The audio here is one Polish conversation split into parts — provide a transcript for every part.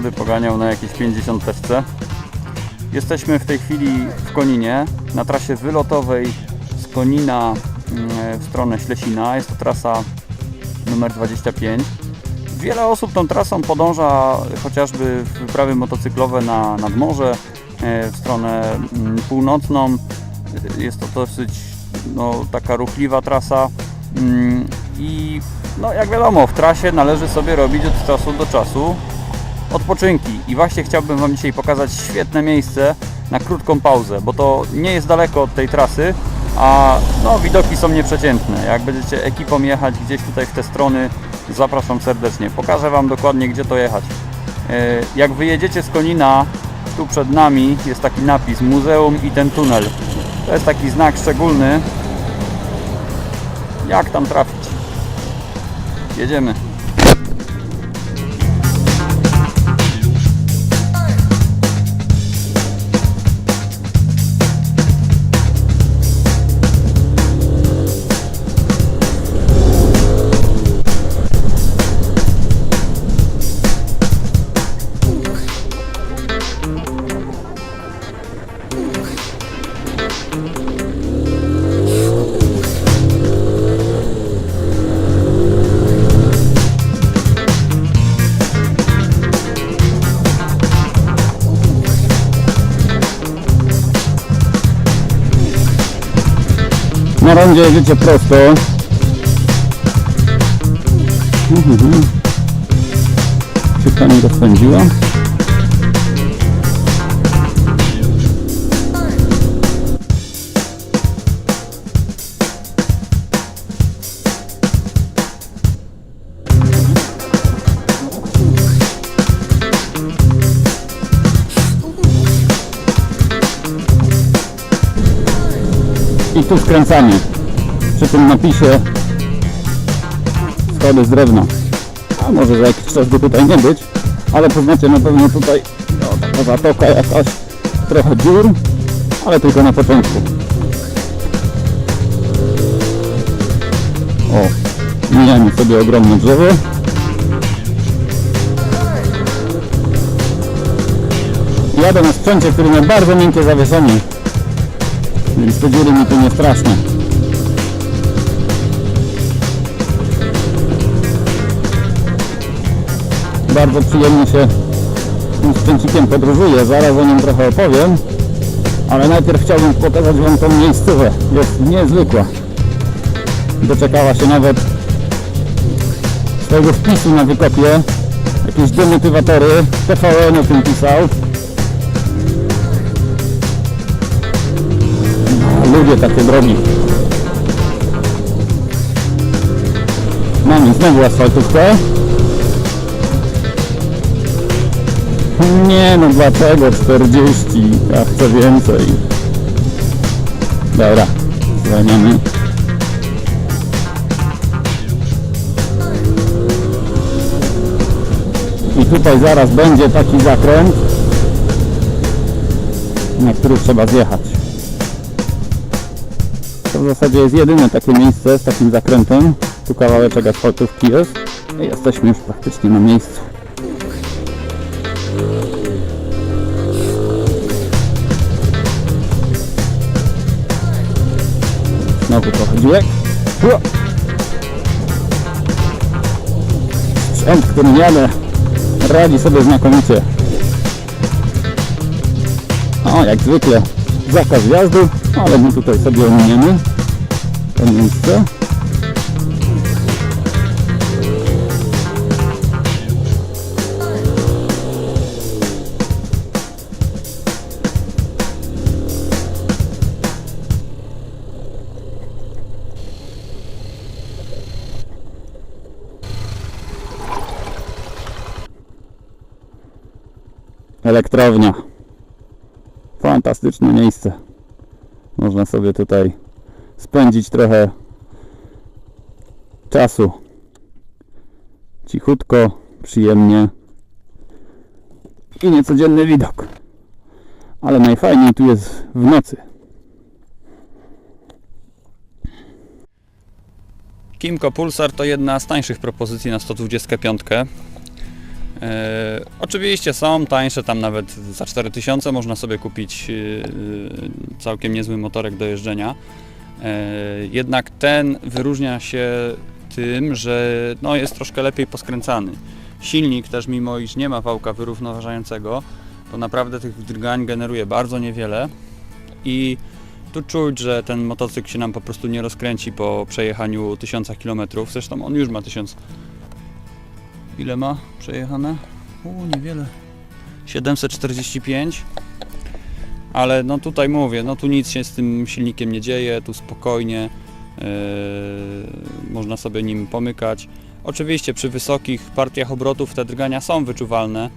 poganiał na jakieś 50 teczce. Jesteśmy w tej chwili w Koninie, na trasie wylotowej z Konina mm, w stronę Ślesina. Jest to trasa numer 25. Wiele osób tą trasą podąża chociażby w wyprawy motocyklowe na, nad morze, e, w stronę mm, północną. Jest to dosyć no, taka ruchliwa trasa Mm, i no, jak wiadomo, w trasie należy sobie robić od czasu do czasu odpoczynki. I właśnie chciałbym Wam dzisiaj pokazać świetne miejsce na krótką pauzę, bo to nie jest daleko od tej trasy, a no, widoki są nieprzeciętne. Jak będziecie ekipą jechać gdzieś tutaj w te strony, zapraszam serdecznie. Pokażę Wam dokładnie, gdzie to jechać. E, Jak wyjedziecie z Konina, tu przed nami jest taki napis Muzeum i ten tunel. To jest taki znak szczególny. Jak tam trafić? Jedziemy. Na rondzie jedziecie prosto. Mhm. Szybka nie rozpędziła. I tu skręcamy. Przy tym napisie schody z drewna. A może za jakiś czas go tutaj nie być, ale poznacie na pewno tutaj no, taka zatoka jakaś, trochę dziur, ale tylko na początku. O, mijamy sobie ogromne drzewo. Jadę na sprzęcie, który ma bardzo miękkie zawieszenie. Więc te dziury mi tu nie straszne. Bardzo przyjemnie się tym sprzęcikiem podróżuje. Zaraz o nim trochę opowiem. Ale najpierw chciałbym pokazać Wam tą miejscówę. Jest niezwykła. Doczekała się nawet swojego wpisu na wykopie. Jakieś demotywatory. TVN o tym pisał. Lubię takie drogi. Mamy znowu asfaltówkę. Nie no, dlaczego 40? Ja chcę więcej. Dobra, zwalniamy. I tutaj zaraz będzie taki zakręt, na który trzeba zjechać. W zasadzie jest jedyne takie miejsce z takim zakrętem. Tu kawałeczek asfaltówki jest. I jesteśmy już praktycznie na miejscu. Znowu trochę dziurek. Sprzęt, którym jadę, radzi sobie znakomicie. O, jak zwykle zakaz wjazdu, ale my tutaj sobie ominiemy to miejsce. Elektrownia. Fantastyczne miejsce. Można sobie tutaj spędzić trochę czasu. Cichutko, przyjemnie i niecodzienny widok. Ale najfajniej tu jest w nocy. Kimco Pulsar to jedna z tańszych propozycji na 125. E, oczywiście są tańsze, tam nawet za 4000 można sobie kupić e, całkiem niezły motorek do jeżdżenia. E, jednak ten wyróżnia się tym, że no, jest troszkę lepiej poskręcany. Silnik też, mimo iż nie ma wałka wyrównoważającego, to naprawdę tych drgań generuje bardzo niewiele i tu czuć, że ten motocykl się nam po prostu nie rozkręci po przejechaniu 1000 km. Zresztą on już ma 1000. Ile ma przejechane? U, niewiele. 745. Ale no tutaj mówię, no tu nic się z tym silnikiem nie dzieje, tu spokojnie yy, można sobie nim pomykać. Oczywiście przy wysokich partiach obrotów te drgania są wyczuwalne.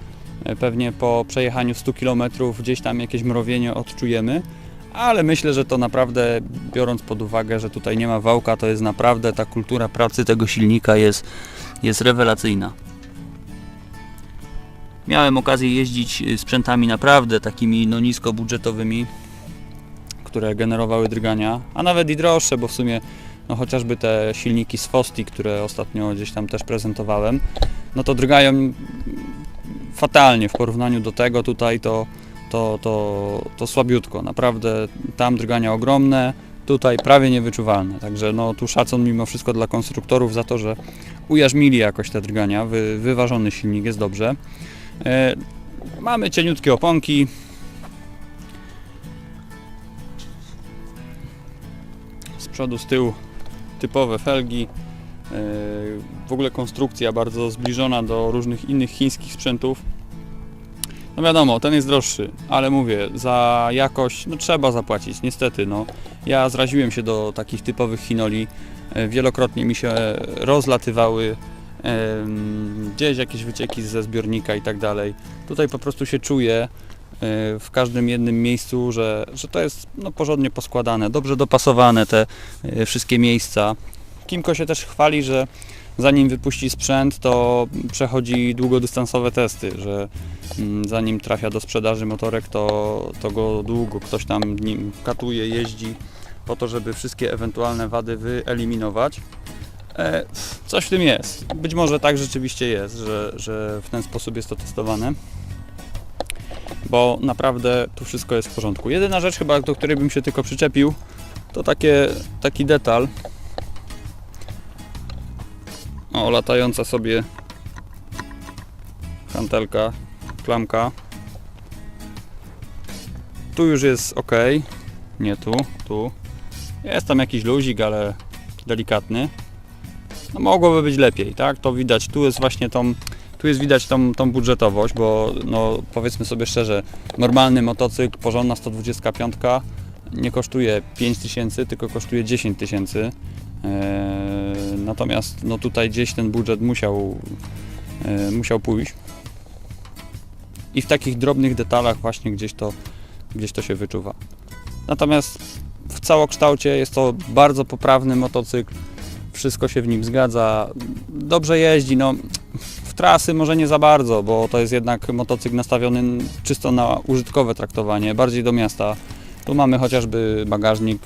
Yy, Pewnie po przejechaniu 100 km gdzieś tam jakieś mrowienie odczujemy, ale myślę, że to naprawdę, biorąc pod uwagę, że tutaj nie ma wałka, to jest naprawdę ta kultura pracy tego silnika jest, jest rewelacyjna. Miałem okazję jeździć y, sprzętami naprawdę takimi no niskobudżetowymi, które generowały drgania, a nawet i droższe, bo w sumie no chociażby te silniki z Fosti, które ostatnio gdzieś tam też prezentowałem, no to drgają fatalnie w porównaniu do tego tutaj to, to, to, to słabiutko, naprawdę tam drgania ogromne, tutaj prawie niewyczuwalne, także no tu szacun mimo wszystko dla konstruktorów za to, że ujarzmili jakoś te drgania, Wy, wyważony silnik jest dobrze. E, mamy cieniutkie oponki. Z przodu, z tyłu typowe felgi. E, w ogóle konstrukcja bardzo zbliżona do różnych innych chińskich sprzętów. No wiadomo, ten jest droższy, ale mówię, za jakość no trzeba zapłacić, niestety. No. Ja zraziłem się do takich typowych chinoli. E, Wielokrotnie mi się rozlatywały gdzieś jakieś wycieki ze zbiornika i tak dalej. Tutaj po prostu się czuję e, w każdym jednym miejscu, że, że to jest no, porządnie poskładane, dobrze dopasowane te e, wszystkie miejsca. Kimko się też chwali, że zanim wypuści sprzęt, to przechodzi długodystansowe testy, że mm, zanim trafia do sprzedaży motorek, to, to go długo ktoś tam nim katuje, jeździ po to, żeby wszystkie ewentualne wady wyeliminować. E, Coś w tym jest. Być może tak rzeczywiście jest, że, że w ten sposób jest to testowane. Bo naprawdę tu wszystko jest w porządku. Jedyna rzecz chyba, do której bym się tylko przyczepił, to takie, taki detal. O, latająca sobie hantelka, klamka. Tu już jest ok. Nie tu, tu. Jest tam jakiś luzik, ale delikatny. No mogłoby być lepiej, tak? To widać, tu jest właśnie tą, tu jest widać tą, tą budżetowość, bo no powiedzmy sobie szczerze, normalny motocykl, porządna 125 nie kosztuje 5000, tylko kosztuje 10 tysięcy. Eee, natomiast no tutaj gdzieś ten budżet musiał, e, musiał pójść. I w takich drobnych detalach właśnie gdzieś to, gdzieś to się wyczuwa. Natomiast w całokształcie jest to bardzo poprawny motocykl, wszystko się w nim zgadza, dobrze jeździ, no w trasy może nie za bardzo, bo to jest jednak motocykl nastawiony czysto na użytkowe traktowanie, bardziej do miasta. Tu mamy chociażby bagażnik,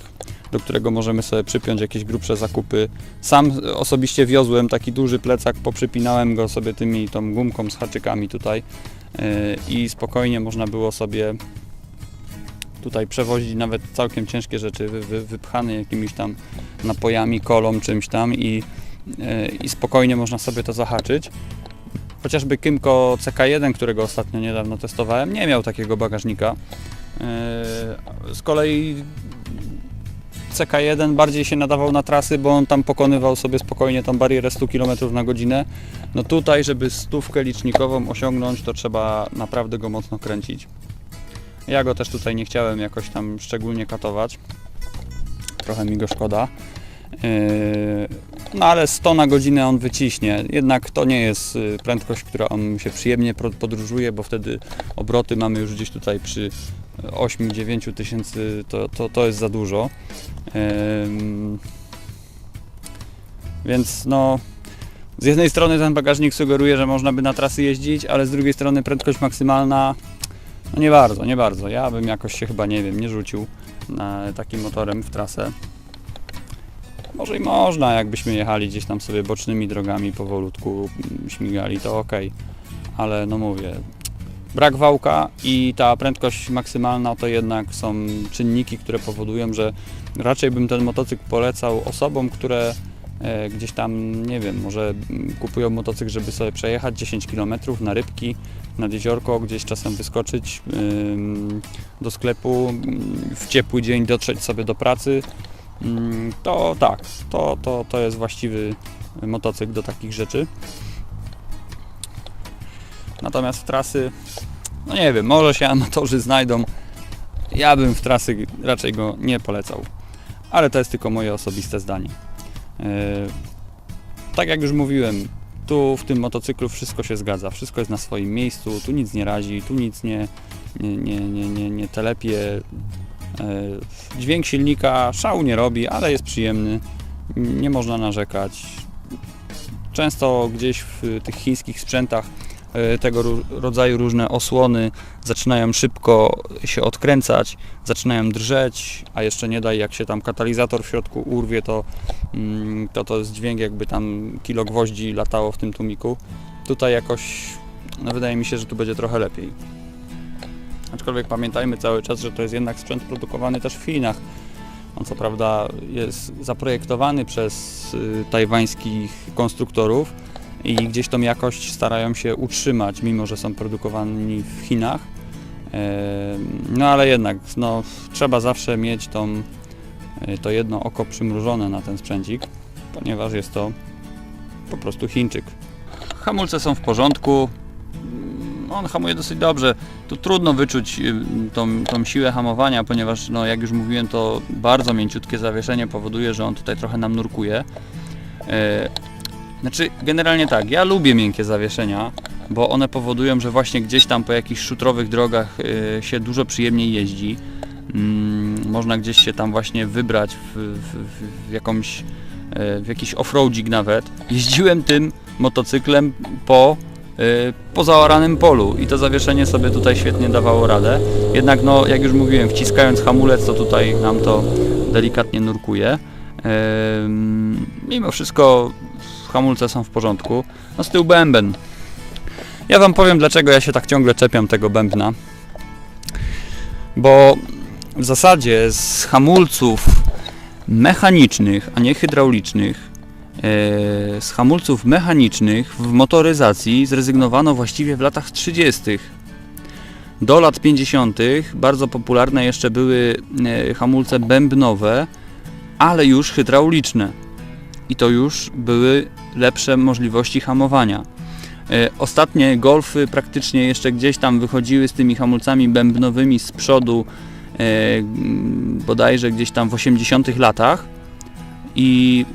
do którego możemy sobie przypiąć jakieś grubsze zakupy. Sam osobiście wiozłem taki duży plecak, poprzypinałem go sobie tymi tą gumką z haczykami tutaj yy, i spokojnie można było sobie tutaj przewozić nawet całkiem ciężkie rzeczy, wy, wy, wypchane jakimiś tam napojami, kolą, czymś tam i, yy, i spokojnie można sobie to zahaczyć. Chociażby Kymco CK1, którego ostatnio niedawno testowałem, nie miał takiego bagażnika. Yy, Z kolei CK1 bardziej się nadawał na trasy, bo on tam pokonywał sobie spokojnie tą barierę 100 km na godzinę. No tutaj, żeby stówkę licznikową osiągnąć, to trzeba naprawdę go mocno kręcić. Ja go też tutaj nie chciałem jakoś tam szczególnie katować. Trochę mi go szkoda. Yy, No ale 100 na godzinę on wyciśnie. Jednak to nie jest y, prędkość, która on się przyjemnie podróżuje, bo wtedy obroty mamy już gdzieś tutaj przy 8-9 tysięcy, to, to, to jest za dużo. Ym, Więc no, z jednej strony ten bagażnik sugeruje, że można by na trasy jeździć, ale z drugiej strony prędkość maksymalna, no nie bardzo, nie bardzo. Ja bym jakoś się chyba, nie wiem, nie rzucił na takim motorem w trasę. Może i można, jakbyśmy jechali gdzieś tam sobie bocznymi drogami powolutku, mm, śmigali, to ok. ale no mówię, brak wałka i ta prędkość maksymalna to jednak są czynniki, które powodują, że raczej bym ten motocykl polecał osobom, które e, gdzieś tam, nie wiem, może mm, kupują motocykl, żeby sobie przejechać 10 km na rybki, nad jeziorko, gdzieś czasem wyskoczyć do sklepu, w ciepły dzień dotrzeć sobie do pracy. Ym, To tak, to, to, to jest właściwy motocykl do takich rzeczy. Natomiast w trasy, no nie wiem, może się amatorzy znajdą. Ja bym w trasy raczej go nie polecał. Ale to jest tylko moje osobiste zdanie. Yy, Tak jak już mówiłem, tu w tym motocyklu wszystko się zgadza, wszystko jest na swoim miejscu, tu nic nie razi, tu nic nie, nie, nie, nie, nie, nie telepie. Yy, Dźwięk silnika szału nie robi, ale jest przyjemny, nie można narzekać. Często gdzieś w tych chińskich sprzętach e, tego ró- rodzaju różne osłony zaczynają szybko się odkręcać, zaczynają drżeć, a jeszcze nie daj jak się tam katalizator w środku urwie, to mm, to, to jest dźwięk jakby tam kilo gwoździ latało w tym tłumiku. Tutaj jakoś, no wydaje mi się, że tu będzie trochę lepiej. Aczkolwiek pamiętajmy cały czas, że to jest jednak sprzęt produkowany też w Chinach. On co prawda jest zaprojektowany przez y, tajwańskich konstruktorów i gdzieś tą jakość starają się utrzymać, mimo że są produkowani w Chinach. No ale jednak, no, trzeba zawsze mieć tą, y, to jedno oko przymrużone na ten sprzęcik, ponieważ jest to po prostu Chińczyk. Hamulce są w porządku, Mm, on hamuje dosyć dobrze. Tu trudno wyczuć y, tą, tą siłę hamowania, ponieważ no, jak już mówiłem, to bardzo mięciutkie zawieszenie powoduje, że on tutaj trochę nam nurkuje. Znaczy, generalnie tak, ja lubię miękkie zawieszenia, bo one powodują, że właśnie gdzieś tam po jakichś szutrowych drogach y, się dużo przyjemniej jeździ. Mm, Można gdzieś się tam właśnie wybrać w, w, w- jakąś e, w jakiś offroadzik nawet. Jeździłem tym motocyklem po y, po zaoranym polu i to zawieszenie sobie tutaj świetnie dawało radę. Jednak no, jak już mówiłem, wciskając hamulec, to tutaj nam to delikatnie nurkuje. Mimo wszystko hamulce są w porządku. No z tyłu bęben. Ja Wam powiem, dlaczego ja się tak ciągle czepiam tego bębna. Bo w zasadzie z hamulców mechanicznych, a nie hydraulicznych, e, z hamulców mechanicznych w motoryzacji zrezygnowano właściwie w latach 30. Do lat 50. bardzo popularne jeszcze były e, hamulce bębnowe, ale już hydrauliczne. I to już były lepsze możliwości hamowania. E, Ostatnie golfy praktycznie jeszcze gdzieś tam wychodziły z tymi hamulcami bębnowymi z przodu, e, mm, bodajże gdzieś tam w 80 latach i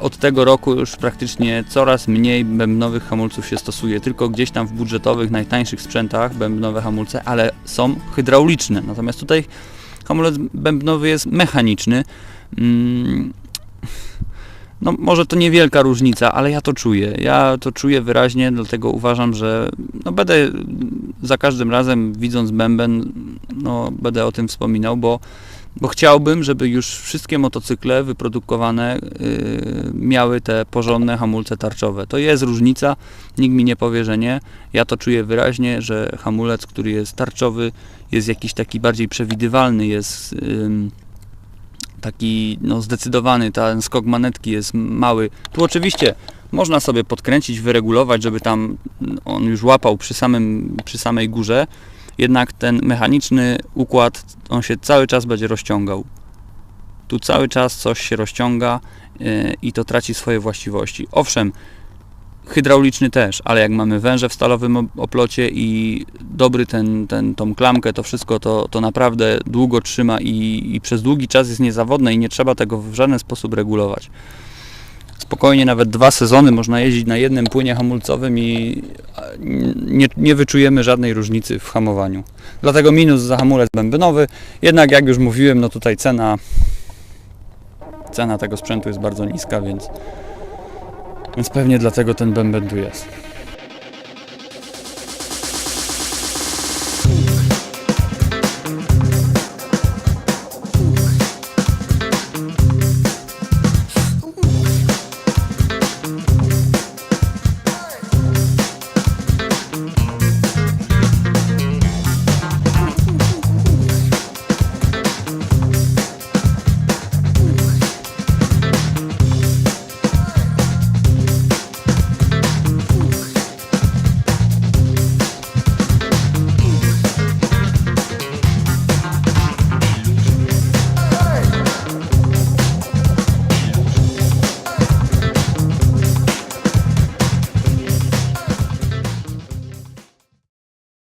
od tego roku już praktycznie coraz mniej bębnowych hamulców się stosuje, tylko gdzieś tam w budżetowych, najtańszych sprzętach bębnowe hamulce, ale są hydrauliczne. Natomiast tutaj hamulec bębnowy jest mechaniczny. No może to niewielka różnica, ale ja to czuję. Ja to czuję wyraźnie, dlatego uważam, że no będę za każdym razem widząc bęben, no będę o tym wspominał, bo bo chciałbym, żeby już wszystkie motocykle wyprodukowane yy, miały te porządne hamulce tarczowe. To jest różnica, nikt mi nie powie, że nie. Ja to czuję wyraźnie, że hamulec, który jest tarczowy, jest jakiś taki bardziej przewidywalny, jest ym, taki no, zdecydowany, ten skok manetki jest mały. Tu oczywiście można sobie podkręcić, wyregulować, żeby tam on już łapał przy, samym, przy samej górze, jednak ten mechaniczny układ, on się cały czas będzie rozciągał. Tu cały czas coś się rozciąga yy, i to traci swoje właściwości. Owszem, hydrauliczny też, ale jak mamy węże w stalowym op- oplocie i dobry ten, ten, tą klamkę, to wszystko to, to naprawdę długo trzyma i, i przez długi czas jest niezawodne i nie trzeba tego w żaden sposób regulować. Spokojnie nawet dwa sezony można jeździć na jednym płynie hamulcowym i nie, nie wyczujemy żadnej różnicy w hamowaniu. Dlatego minus za hamulec bębnowy, jednak jak już mówiłem, no tutaj cena cena tego sprzętu jest bardzo niska, więc, więc pewnie dlatego ten bęben tu jest.